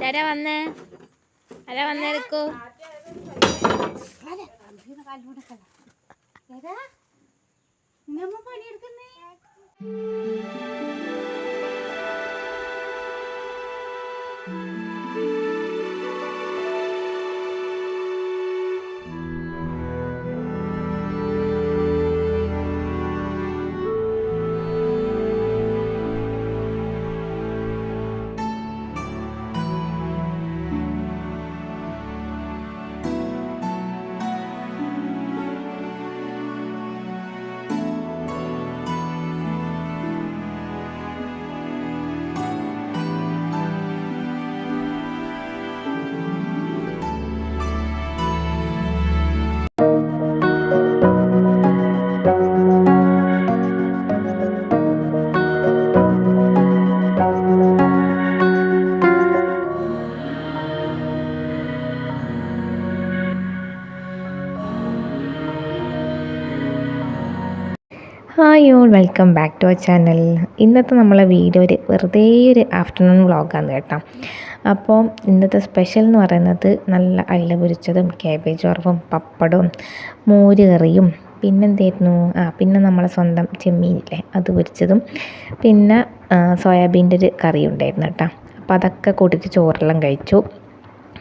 ആരാ വന്നേ? ആരാ വന്നെടുക്കൂ hi all welcome back to our channel ഇന്നത്തെ നമ്മളെ വീഡിയോ ഒരു വെറുതെ ഒരു ആഫ്റ്റർനൂൺ വ്ളോഗാണ് കേട്ടോ. അപ്പോൾ ഇന്നത്തെ സ്പെഷ്യൽ എന്ന് പറയുന്നത് നല്ല അയില പൊരിച്ചതും കാബേജ് വറവും പപ്പടവും മോര് കറിയും പിന്നെന്തായിരുന്നു? ആ പിന്നെ നമ്മളെ സ്വന്തം ചെമ്മീനില്ലേ അത് പൊരിച്ചതും പിന്നെ സോയാബീന്റെ ഒരു കറി ഉണ്ടായിരുന്നു കേട്ടോ. അപ്പോൾ അതൊക്കെ കൂട്ടിയിട്ട് ചോറെല്ലാം കഴിച്ചു.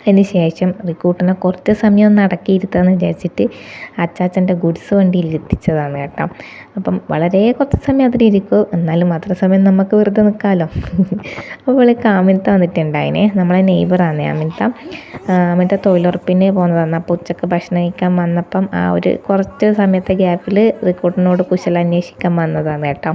അതിന് ശേഷം റിക്രൂട്ടിനെ കുറച്ച് സമയം ഒന്ന് അടക്കിയിരുത്താന്ന് വിചാരിച്ചിട്ട് അച്ചാച്ചന്റെ ഗുഡ്സ് വണ്ടിയിൽ എത്തിച്ചതാണ് കേട്ടോ. അപ്പം വളരെ കുറച്ച് സമയം അതിലിരിക്കും. എന്നാലും അത്ര സമയം നമുക്ക് വെറുതെ നിൽക്കാമല്ലോ അപ്പോൾ കാമിനത്ത വന്നിട്ടുണ്ടായിനെ. നമ്മളെ നെയ്ബറാണ് അമിത അമിത തൊഴിലുറപ്പിന് പോകുന്നതാണ് അപ്പോൾ ഉച്ചയ്ക്ക് ഭക്ഷണം കഴിക്കാൻ വന്നപ്പം ആ ഒരു കുറച്ച് സമയത്തെ ഗ്യാപ്പിൽ റിക്രൂട്ടിനോട് കുശല അന്വേഷിക്കാൻ വന്നതാണ് കേട്ടോ.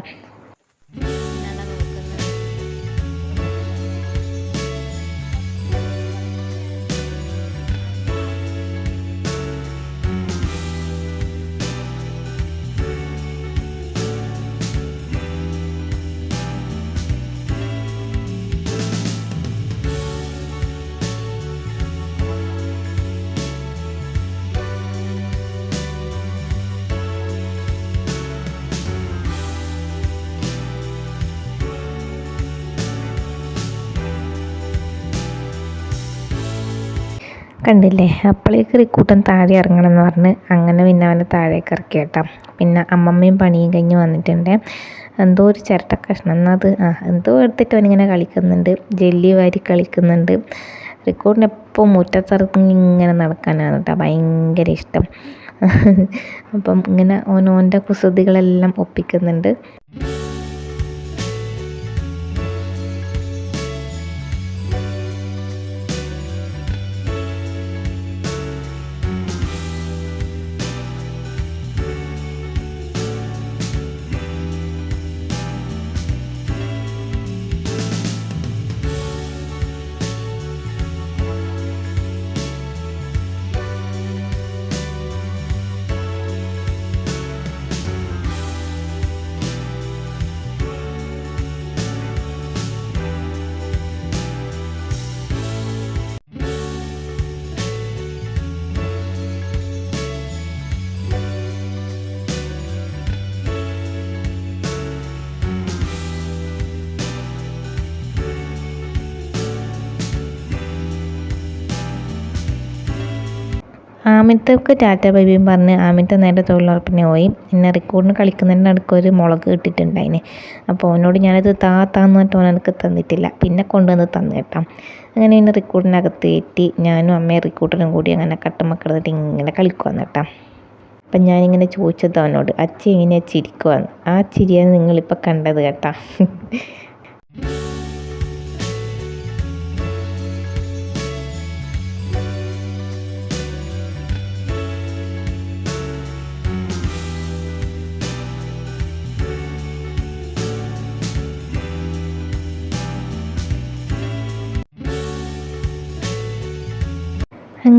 കണ്ടില്ലേ? അപ്പോഴേക്ക് റിക്കൂട്ടൻ താഴെ ഇറങ്ങണം എന്ന് പറഞ്ഞ് അങ്ങനെ പിന്നെ അവനെ താഴേക്ക് ഇറക്കി കേട്ടോ. പിന്നെ അമ്മമ്മയും പണിയും കഴിഞ്ഞ് വന്നിട്ടുണ്ട്. എന്തോ ഒരു ചിരട്ട കഷ്ണം എന്നാൽ അത്? ആ എന്തോ എടുത്തിട്ട് അവനിങ്ങനെ കളിക്കുന്നുണ്ട്. ജെല്ലി വാരി കളിക്കുന്നുണ്ട്. റിക്കോർഡിന് എപ്പോൾ മുറ്റത്തിറങ്ങി ഇങ്ങനെ നടക്കാനാണ് കേട്ടോ ഭയങ്കര ഇഷ്ടം. അപ്പം ഇങ്ങനെ ഓനോന്റെ കുസൃതികളെല്ലാം ഒപ്പിക്കുന്നുണ്ട്. ആമിത്തൊക്കെ ടാറ്റ ബൈബിയും പറഞ്ഞ് ആമിത്ത നേരെ തൊഴിലുറപ്പിന് പോയി. എന്നെ റെക്കോർഡിന് കളിക്കുന്നതിന്റെ അടുക്ക് ഒരു മുളക് കിട്ടിയിട്ടുണ്ടായിന് അപ്പോൾ അവനോട് ഞാനത് താ താന്ന് പറഞ്ഞിട്ട് അവൻ എനിക്ക് തന്നിട്ടില്ല. പിന്നെ കൊണ്ടുവന്ന് തന്നു കേട്ടോ. അങ്ങനെ എന്നെ റിക്കോർഡിനകത്ത് കയറ്റി ഞാനും അമ്മയും റിക്കോർഡിനും കൂടി അങ്ങനെ കട്ടുമക്കളന്നിട്ട് ഇങ്ങനെ കളിക്കുവാന്ന് കേട്ടോ. അപ്പം ഞാനിങ്ങനെ ചോദിച്ചത് അവനോട് അച്ഛൻ എങ്ങനെയാണ് ചിരിക്കുവാന്ന്? ആ ചിരിയാണ് നിങ്ങളിപ്പോൾ കണ്ടത് കേട്ടോ.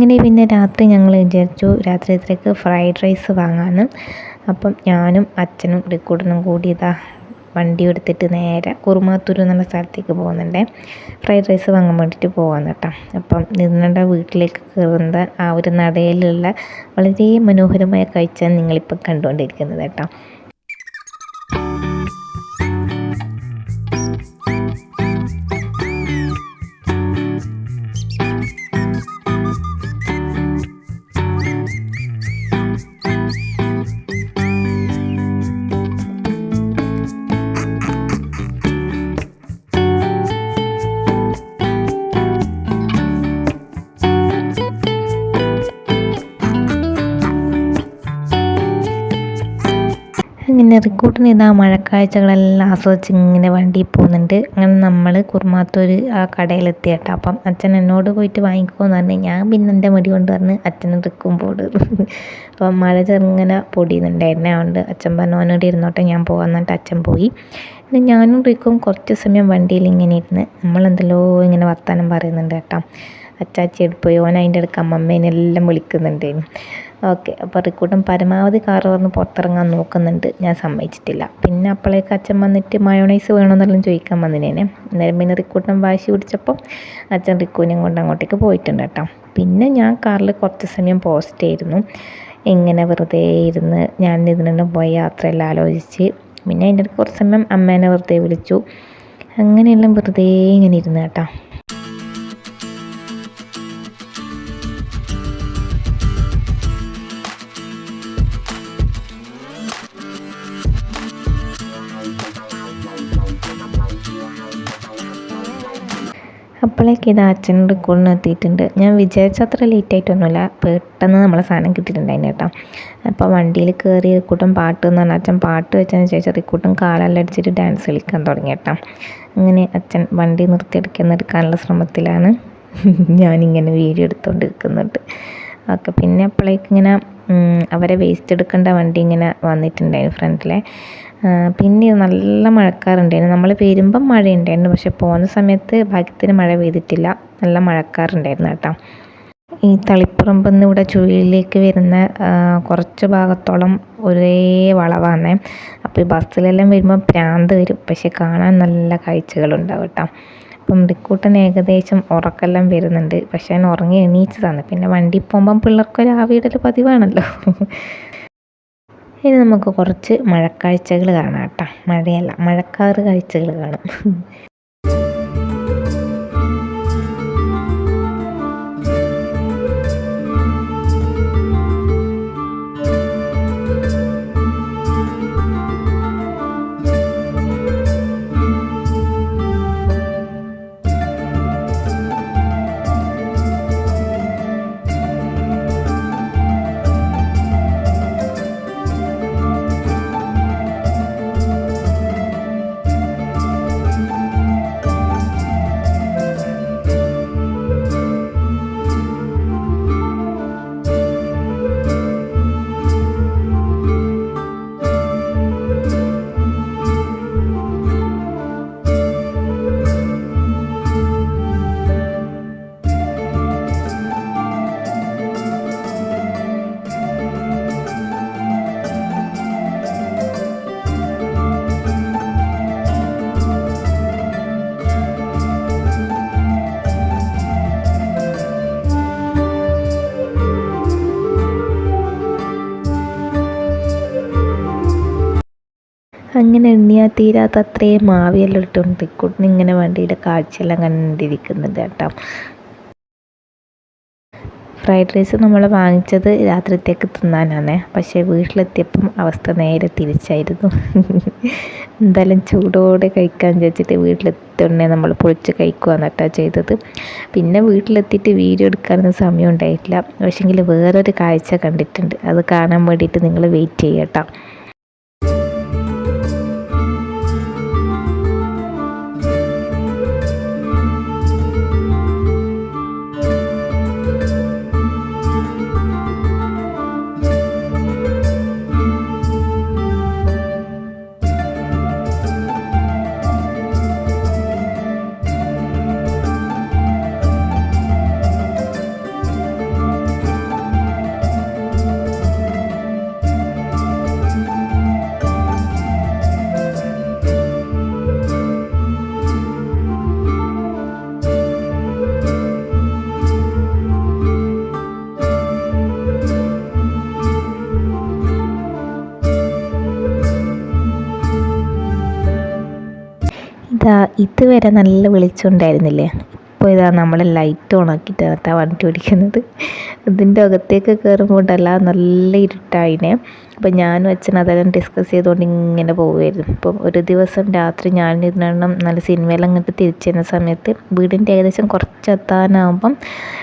അങ്ങനെ പിന്നെ രാത്രി ഞങ്ങൾ വിചാരിച്ചു രാത്രിയത്തേക്ക് ഫ്രൈഡ് റൈസ് വാങ്ങാമെന്ന് അപ്പം ഞാനും അച്ഛനും റിക്കൂട്ടനും കൂടി ഇതാ വണ്ടി എടുത്തിട്ട് നേരെ കുറുമാത്തൂർ എന്നുള്ള സ്ഥലത്തേക്ക് പോകുന്നുണ്ട്. ഫ്രൈഡ് റൈസ് വാങ്ങാൻ വേണ്ടിയിട്ട് പോകാൻ കേട്ടോ. അപ്പം നിങ്ങളുടെ വീട്ടിലേക്ക് കയറുന്ന ആ ഒരു നടയിലുള്ള വളരെ മനോഹരമായ കാഴ്ച നിങ്ങളിപ്പോൾ കണ്ടുകൊണ്ടിരിക്കുന്നത് കേട്ടോ. അങ്ങനെ റിക്കൂട്ടിന് ഇതാ മഴക്കാഴ്ചകളെല്ലാം ആസ്വദിച്ച് ഇങ്ങനെ വണ്ടിയിൽ പോകുന്നുണ്ട്. അങ്ങനെ നമ്മൾ കുറുമാത്തൂർ ആ കടയിലെത്തി കേട്ടോ അപ്പം അച്ഛൻ എന്നോട് പോയിട്ട് വാങ്ങിക്കുമെന്ന് പറഞ്ഞു ഞാൻ പിന്നെ എന്റെ മടി കൊണ്ട് പറഞ്ഞ് അച്ഛനും റിക്കും പോട്. അപ്പം മഴ ചെറുങ്ങനെ പൊടിയുന്നുണ്ടായിരുന്നെ. അതുകൊണ്ട് അച്ഛൻ പറഞ്ഞു അവനോട് ഇരുന്നോട്ടെ ഞാൻ പോകാൻ എന്നിട്ട് അച്ഛൻ പോയി. പിന്നെ ഞാനും റിക്കും കുറച്ച് സമയം വണ്ടിയിൽ ഇങ്ങനെ ഇരുന്ന് നമ്മളെന്തല്ലോ ഇങ്ങനെ വർത്തമാനം പറയുന്നുണ്ട് കേട്ടോ. അച്ചാച്ചി എടുപ്പോയി ഓൻ അതിന്റെ അടുക്ക് അമ്മമ്മേനെല്ലാം വിളിക്കുന്നുണ്ടേനു ഓക്കെ അപ്പോൾ റിക്കൂട്ടൻ പരമാവധി കാറ് വന്ന് പുറത്തിറങ്ങാൻ നോക്കുന്നുണ്ട്. ഞാൻ സമ്മതിച്ചിട്ടില്ല. പിന്നെ അപ്പോഴേക്ക് അച്ഛൻ വന്നിട്ട് മയോണൈസ് വേണമെന്നെല്ലാം ചോദിക്കാൻ വന്നിനേനെ. അന്നേരം പിന്നെ റിക്കൂട്ടൻ വാശി പിടിച്ചപ്പോൾ അച്ഛൻ റിക്കൂനെയും കൊണ്ട് അങ്ങോട്ടേക്ക് പോയിട്ടുണ്ട് കേട്ടോ. പിന്നെ ഞാൻ കാറിൽ കുറച്ച് സമയം പോസ്റ്റ് ആയിരുന്നു ഇങ്ങനെ വെറുതെ ഇരുന്ന് ഞാൻ ഇതിനും പോയ യാത്രയെല്ലാം ആലോചിച്ച് പിന്നെ അതിന്റെ കുറച്ച് സമയം അമ്മേനെ വെറുതെ വിളിച്ചു. അങ്ങനെയെല്ലാം വെറുതെ ഇങ്ങനെ ഇരുന്ന് കേട്ടോ. അപ്പോഴേക്ക് ഇത് അച്ഛന്റെ റിക്കോർഡിന് എത്തിയിട്ടുണ്ട്. ഞാൻ വിചാരിച്ച അത്ര ലേറ്റ് ആയിട്ടൊന്നുമില്ല. പെട്ടെന്ന് നമ്മളെ സാധനം കിട്ടിയിട്ടുണ്ടായിരുന്നു കേട്ടോ. അപ്പോൾ വണ്ടിയിൽ കയറി റിക്കൂട്ടും പാട്ട് എന്ന് പറഞ്ഞാൽ അച്ഛൻ പാട്ട് വെച്ചതിന് ശേഷം റിക്കൂട്ടും കാലെല്ലാം അടിച്ചിട്ട് ഡാൻസ് കളിക്കാൻ തുടങ്ങി കേട്ടോ. അങ്ങനെ അച്ഛൻ വണ്ടി നിർത്തിയെടുക്കുന്ന എടുക്കാനുള്ള ശ്രമത്തിലാണ് ഞാനിങ്ങനെ വീഡിയോ എടുത്തുകൊണ്ടിരിക്കുന്നുണ്ട് ഓക്കെ പിന്നെ അപ്പോഴേക്ക് ഇങ്ങനെ അവരെ വേസ്റ്റ് എടുക്കേണ്ട വണ്ടി ഇങ്ങനെ വന്നിട്ടുണ്ടായിരുന്നു ഫ്രണ്ടിലെ. പിന്നെ നല്ല മഴക്കാറുണ്ടായിരുന്നു നമ്മൾ വരുമ്പം മഴയുണ്ടായിരുന്നു പക്ഷെ പോകുന്ന സമയത്ത് ഭാഗ്യത്തിന് മഴ പെയ്തിട്ടില്ല. നല്ല മഴക്കാറുണ്ടായിരുന്നു കേട്ടോ. ഈ തളിപ്പുറമ്പിൽ നിന്ന് ഇവിടെ ചുഴിയിലേക്ക് വരുന്ന കുറച്ച് ഭാഗത്തോളം ഒരേ വളവാണ് അപ്പോൾ ഈ ബസ്സിലെല്ലാം വരുമ്പോൾ പ്രാന്ത് വരും. പക്ഷെ കാണാൻ നല്ല കാഴ്ചകളുണ്ടാവും കേട്ടോ. അപ്പം ഏകദേശം ഉറക്കെല്ലാം വരുന്നുണ്ട്. പക്ഷെ ഞാൻ ഉറങ്ങി എണീച്ചതാണ്. പിന്നെ വണ്ടി പോകുമ്പം പിള്ളേർക്കൊരു ആവിയിടൽ പതിവാണല്ലോ. ഇനി നമുക്ക് കുറച്ച് മഴക്കാഴ്ചകൾ കാണാം കേട്ടോ. മഴയല്ല മഴക്കാറ് കാഴ്ചകൾ കാണും. അങ്ങനെ എണ്ണിയാൽ തീരാത്ത അത്രയും മാവിയെല്ലാം ഇട്ടുകൊണ്ട് ഇക്കൂട്ടിന് ഇങ്ങനെ വണ്ടിയുടെ കാഴ്ചയെല്ലാം കണ്ടിരിക്കുന്നത് കേട്ടോ. ഫ്രൈഡ് റൈസ് നമ്മൾ വാങ്ങിച്ചത് രാത്രിത്തേക്ക് തിന്നാനാണേ. പക്ഷേ വീട്ടിലെത്തിയപ്പം അവസ്ഥ നേരെ തിരിച്ചായിരുന്നു. എന്തായാലും ചൂടോടെ കഴിക്കാൻ വിചാരിച്ചിട്ട് വീട്ടിലെത്തിയുടനെ നമ്മൾ പൊളിച്ച് കഴിക്കുക എന്നിട്ടാ ചെയ്തത്. പിന്നെ വീട്ടിലെത്തിയിട്ട് വീഡിയോ എടുക്കാനൊന്നും സമയം ഉണ്ടായിട്ടില്ല. പക്ഷേങ്കിൽ വേറൊരു കാഴ്ച കണ്ടിട്ടുണ്ട്. അത് കാണാൻ വേണ്ടിയിട്ട് നിങ്ങൾ വെയിറ്റ് ചെയ്യട്ടോ ഇതുവരെ നല്ല വെളിച്ചമുണ്ടായിരുന്നില്ലേ? ഇപ്പോൾ ഇതാ നമ്മൾ ലൈറ്റ് ഓൺ ആക്കിയിട്ട് കേട്ടോ വണ്ടി ഓടിക്കുന്നത്. ഇതിന്റെ അകത്തേക്ക് കയറുമ്പോൾ ഉണ്ടല്ല നല്ല ഇരുട്ടായിനെ. അപ്പോൾ ഞാനും അച്ഛനും അതെല്ലാം ഡിസ്കസ് ചെയ്തുകൊണ്ട് ഇങ്ങനെ പോവുമായിരുന്നു ഇപ്പം ഒരു ദിവസം രാത്രി ഞാൻ ഇതിനെണ്ണം നല്ല സിനിമയിലും അങ്ങോട്ട് തിരിച്ചു സമയത്ത് വീടിന്റെ ഏകദേശം കുറച്ചെത്താനാകുമ്പം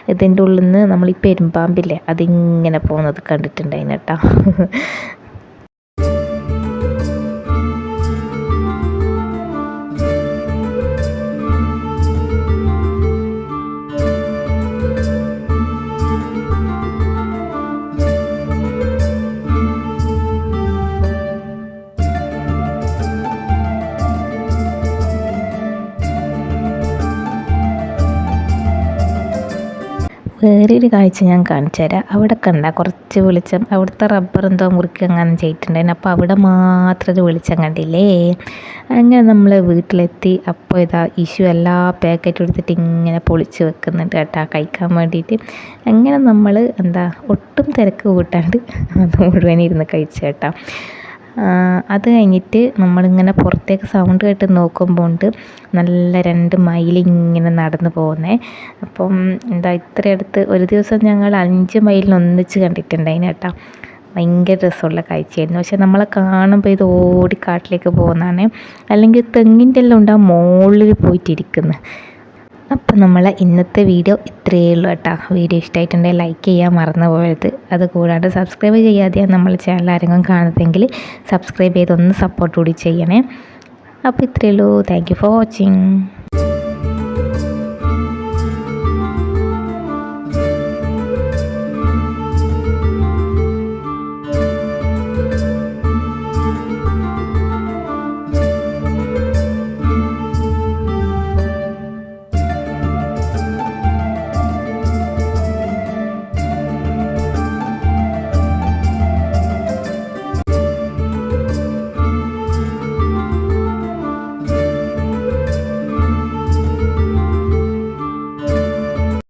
ഇതിന്റെ ഉള്ളിൽ നിന്ന് നമ്മൾ ഈ പെരുമ്പാമ്പില്ലേ അതിങ്ങനെ പോകുന്നത് കണ്ടിട്ടുണ്ടായിരുന്നു കേട്ടോ. വേറൊരു കാഴ്ച ഞാൻ കാണിച്ചു തരാം. അവിടെ കണ്ട കുറച്ച് വെളിച്ചം. അവിടുത്തെ റബ്ബർ എന്തോ മുറിക്കുക അങ്ങനെ ചെയ്തിട്ടുണ്ടായിരുന്നു. അപ്പോൾ അവിടെ മാത്രം ഒരു വെളിച്ചം കണ്ടില്ലേ? അങ്ങനെ നമ്മൾ വീട്ടിലെത്തി. അപ്പോൾ ഇതാ ഇഷ്യൂ എല്ലാ പാക്കറ്റും എടുത്തിട്ട് ഇങ്ങനെ പൊളിച്ച് വെക്കുന്നുണ്ട് കേട്ടോ കഴിക്കാൻ വേണ്ടിയിട്ട്. അങ്ങനെ നമ്മൾ എന്താ ഒട്ടും തിരക്ക് കൂട്ടാണ്ട് അത് മുഴുവൻ ഇരുന്ന് കഴിച്ചു കേട്ടോ. അത് കഴിഞ്ഞിട്ട് നമ്മളിങ്ങനെ പുറത്തേക്ക് സൗണ്ട് കേട്ട് നോക്കുമ്പോൾ ഉണ്ട് നല്ല രണ്ട് മൈൽ ഇങ്ങനെ നടന്നു പോകുന്നേ അപ്പം എന്താ ഇത്ര അടുത്ത് ഒരു ദിവസം ഞങ്ങൾ അഞ്ച് മൈലിനൊന്നിച്ച് കണ്ടിട്ടുണ്ടായിന് കേട്ടോ. ഭയങ്കര രസമുള്ള കാഴ്ചയായിരുന്നു. പക്ഷെ നമ്മളെ കാണുമ്പോൾ ഇത് ഓടി കാട്ടിലേക്ക് പോകുന്നതാണ്. അല്ലെങ്കിൽ തെങ്ങിന്റെ എല്ലാം ഉണ്ട് ആ മുകളിൽ പോയിട്ടിരിക്കുന്നത് അപ്പം നമ്മളെ ഇന്നത്തെ വീഡിയോ ഇത്രയേ ഉള്ളൂ കേട്ടോ. വീഡിയോ ഇഷ്ടമായിട്ടുണ്ടെങ്കിൽ ലൈക്ക് ചെയ്യാൻ മറന്നു പോകരുത്. അത് കൂടാണ്ട് സബ്സ്ക്രൈബ് ചെയ്യാതെയാണ് നമ്മൾ ചാനൽ ആരെങ്കിലും കാണുന്നതെങ്കിൽ സബ്സ്ക്രൈബ് ചെയ്തൊന്ന് സപ്പോർട്ട് കൂടി ചെയ്യണേ. അപ്പോൾ ഇത്രയേ ഉള്ളൂ. Thank for watching